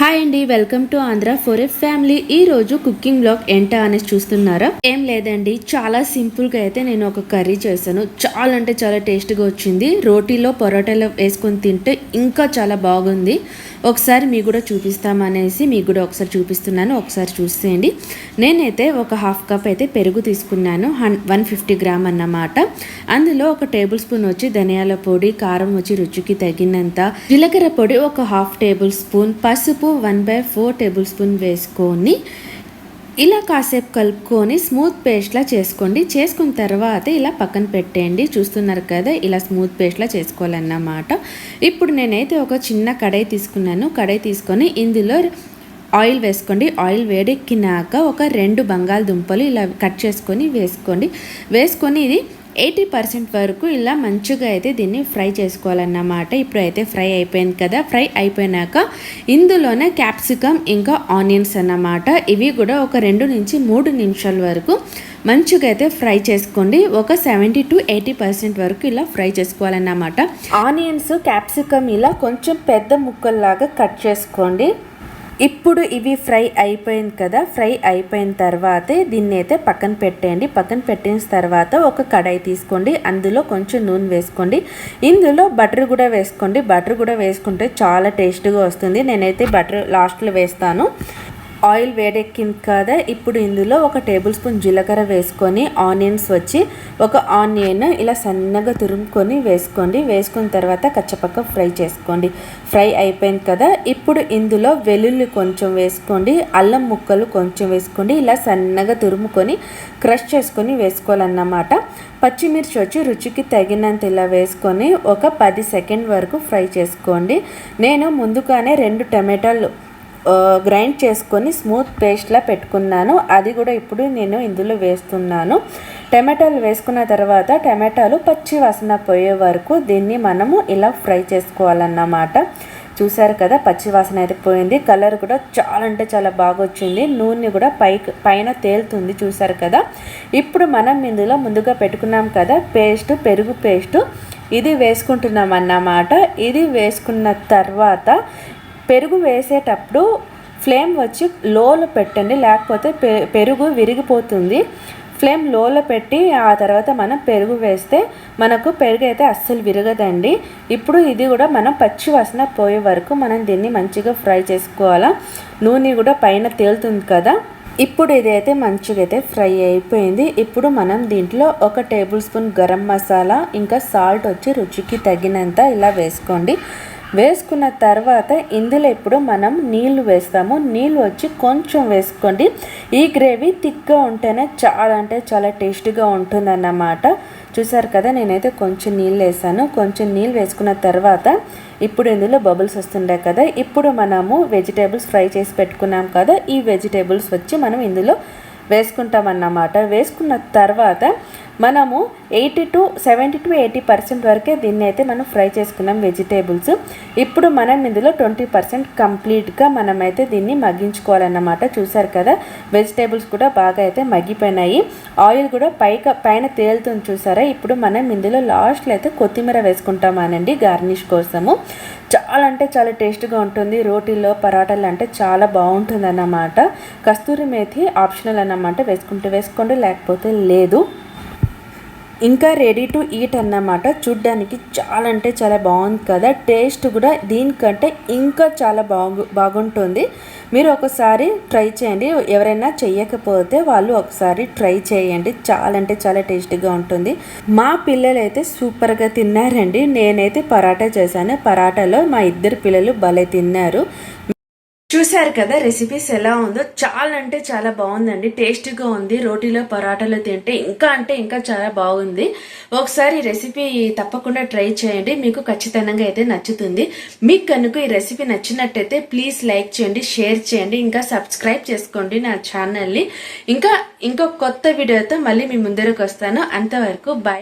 Hi అండి welcome to Andhra for a family. ఈ రోజు కుకింగ్ బ్లాగ్ ఏంటా అనేసి చూస్తున్నారా? ఏం లేదండి చాలా సింపుల్గా అయితే నేను ఒక కర్రీ చేశాను. చాలా అంటే చాలా టేస్ట్గా వచ్చింది. రోటీలో పొరోటాలో వేసుకొని తింటే ఇంకా చాలా బాగుంది. ఒకసారి మీకు కూడా చూపిస్తామనేసి మీకు కూడా ఒకసారి చూపిస్తున్నాను. ఒకసారి చూసేయండి. నేనైతే ఒక హాఫ్ కప్ అయితే పెరుగు తీసుకున్నాను. హన్ వన్ ఫిఫ్టీ గ్రామ్ అన్నమాట. అందులో ఒక టేబుల్ స్పూన్ వచ్చి ధనియాల పొడి కారం వచ్చి రుచికి తగినంత జీలకర్ర పొడి ఒక హాఫ్ టేబుల్ స్పూన్ పసుపు one by four tablespoon వేసుకొని ఇలా కాసేపు కలుపుకొని స్మూత్ పేస్ట్లా చేసుకోండి. చేసుకున్న తర్వాత ఇలా పక్కన పెట్టేయండి. చూస్తున్నారు కదా ఇలా స్మూత్ పేస్ట్లా చేసుకోవాలన్నమాట. ఇప్పుడు నేనైతే ఒక చిన్న కడాయి తీసుకున్నాను. కడాయి తీసుకొని ఇందులో ఆయిల్ వేసుకోండి. ఆయిల్ వేడెక్కినాక ఒక రెండు బంగాళదుంపలు ఇలా కట్ చేసుకొని వేసుకోండి. వేసుకొని ఇది ఎయిటీ పర్సెంట్ వరకు ఇలా మంచిగా అయితే దీన్ని ఫ్రై చేసుకోవాలన్నమాట. ఇప్పుడు అయితే ఫ్రై అయిపోయింది కదా ఫ్రై అయిపోయినాక ఇందులోనే క్యాప్సికమ్ ఇంకా ఆనియన్స్ అన్నమాట. ఇవి కూడా ఒక రెండు నుంచి మూడు నిమిషాల వరకు మంచిగా అయితే ఫ్రై చేసుకోండి. ఒక సెవెంటీ టు ఎయిటీ పర్సెంట్ వరకు ఇలా ఫ్రై చేసుకోవాలన్నమాట. ఆనియన్స్ క్యాప్సికమ్ ఇలా కొంచెం పెద్ద ముక్కల్లాగా కట్ చేసుకోండి. ఇప్పుడు ఇవి ఫ్రై అయిపోయింది కదా ఫ్రై అయిపోయిన తర్వాతే దీన్ని అయితే పక్కన పెట్టేయండి. పక్కన పెట్టిన తర్వాత ఒక కడాయి తీసుకోండి. అందులో కొంచెం నూనె వేసుకోండి. ఇందులో బటర్ కూడా వేసుకోండి. బటర్ కూడా వేసుకుంటే చాలా టేస్ట్గా వస్తుంది. నేనైతే బటర్ లాస్ట్లో వేస్తాను. ఆయిల్ వేడెక్కింది కదా ఇప్పుడు ఇందులో ఒక టేబుల్ స్పూన్ జీలకర్ర వేసుకొని ఆనియన్స్ వచ్చి ఒక ఆనియన్ ఇలా సన్నగా తురుముకొని వేసుకోండి. వేసుకున్న తర్వాత కచ్చపక్క ఫ్రై చేసుకోండి. ఫ్రై అయిపోయింది కదా ఇప్పుడు ఇందులో వెల్లుల్లి కొంచెం వేసుకోండి. అల్లం ముక్కలు కొంచెం వేసుకోండి. ఇలా సన్నగా తురుముకొని క్రష్ చేసుకొని వేసుకోవాలన్నమాట. పచ్చిమిర్చి వచ్చి రుచికి తగినంత ఇలా వేసుకొని ఒక పది సెకండ్ వరకు ఫ్రై చేసుకోండి. నేను ముందుగానే రెండు టమాటాలు గ్రైండ్ చేసుకొని స్మూత్ పేస్ట్లా పెట్టుకున్నాను. అది కూడా ఇప్పుడు నేను ఇందులో వేస్తున్నాను. టమాటాలు వేసుకున్న తర్వాత టమాటాలు పచ్చి వాసన పోయే వరకు దీన్ని మనము ఇలా ఫ్రై చేసుకోవాలన్నమాట. చూసారు కదా పచ్చి వాసన అయితే పోయింది. కలర్ కూడా చాలా అంటే చాలా బాగా వచ్చింది నూనె కూడా పైకి పైన తేలుతుంది చూసారు కదా. ఇప్పుడు మనం ఇందులో ముందుగా పెట్టుకున్నాం కదా పేస్ట్ పెరుగు పేస్ట్. ఇది వేసుకుంటున్నాం అన్నమాట ఇది వేసుకున్న తర్వాత పెరుగు వేసేటప్పుడు ఫ్లేమ్ వచ్చి లోలో పెట్టండి లేకపోతే పెరుగు విరిగిపోతుంది. ఫ్లేమ్ లోలో పెట్టి ఆ తర్వాత మనం పెరుగు వేస్తే మనకు పెరుగు అయితే అస్సలు విరగదండి. ఇప్పుడు ఇది కూడా మనం పచ్చి వాసన పోయే వరకు మనం దీన్ని మంచిగా ఫ్రై చేసుకోవాలా. నూనె కూడా పైన తేలుతుంది కదా. ఇప్పుడు ఇదైతే మంచిగా అయితే ఫ్రై అయిపోయింది. ఇప్పుడు మనం దీంట్లో ఒక టేబుల్ స్పూన్ గరం మసాలా ఇంకా సాల్ట్ వచ్చి రుచికి తగినంత ఇలా వేసుకోండి. వేసుకున్న తర్వాత ఇందులో ఇప్పుడు మనం నీళ్ళు వేస్తాము. నీళ్ళు వచ్చి కొంచెం వేసుకోండి. ఈ గ్రేవీ థిక్గా ఉంటేనే చాలా అంటే చాలా టేస్టీగా ఉంటుందన్నమాట. చూసారు కదా నేనైతే కొంచెం నీళ్ళు వేసాను. కొంచెం నీళ్ళు వేసుకున్న తర్వాత ఇప్పుడు ఇందులో బబుల్స్ వస్తుండే కదా ఇప్పుడు మనము వెజిటేబుల్స్ ఫ్రై చేసి పెట్టుకున్నాం కదా ఈ వెజిటేబుల్స్ వచ్చి మనం ఇందులో వేసుకుంటామన్నమాట. వేసుకున్న తర్వాత మనము eighty to seventy to eighty percent వరకే దీన్ని అయితే మనం ఫ్రై చేసుకున్నాం వెజిటేబుల్స్. ఇప్పుడు మనం ఇందులో ట్వంటీ పర్సెంట్ కంప్లీట్గా మనమైతే దీన్ని మగ్గించుకోవాలన్నమాట. చూసారు కదా? వెజిటేబుల్స్ కూడా బాగా అయితే మగ్గిపోయినాయి. ఆయిల్ కూడా పైక పైన తేలుతుంది చూసారా? ఇప్పుడు మనం ఇందులో లాస్ట్లో అయితే కొత్తిమీర వేసుకుంటామానండి గార్నిష్ కోసము. చాలా అంటే చాలా టేస్ట్గా ఉంటుంది. రోటీలో పరాటాలు అంటే చాలా బాగుంటుంది అన్నమాట కస్తూరి మేథి ఆప్షనల్ అన్నమాట. వేసుకుంటే వేసుకోండి లేకపోతే లేదు. ఇంకా రెడీ టు ఈట్ అన్నమాట. చూడ్డానికి చాలా అంటే చాలా బాగుంది కదా. టేస్ట్ కూడా దీనికంటే ఇంకా చాలా బాగు బాగుంటుంది. మీరు ఒకసారి ట్రై చేయండి. ఎవరైనా చెయ్యకపోతే వాళ్ళు ఒకసారి ట్రై చేయండి. చాలా అంటే చాలా టేస్టీగా ఉంటుంది. మా పిల్లలు అయితే సూపర్గా తిన్నారండి. నేనైతే పరాటా చేశాను. పరాటాలో మా ఇద్దరు పిల్లలు భలే తిన్నారు. చూశారు కదా రెసిపీస్ ఎలా ఉందో? చాలా అంటే చాలా బాగుందండి. టేస్టీగా ఉంది. రోటీలో పరాటాలో తింటే ఇంకా అంటే ఇంకా చాలా బాగుంది. ఒకసారి రెసిపీ తప్పకుండా ట్రై చేయండి. మీకు ఖచ్చితంగా అయితే నచ్చుతుంది. మీకు కనుక ఈ రెసిపీ నచ్చినట్టయితే ప్లీజ్ లైక్ చేయండి షేర్ చేయండి. ఇంకా సబ్స్క్రైబ్ చేసుకోండి నా ఛానల్ని ఇంకా ఇంకో కొత్త వీడియోతో మళ్ళీ మీ ముందరకు వస్తాను. అంతవరకు బాయ్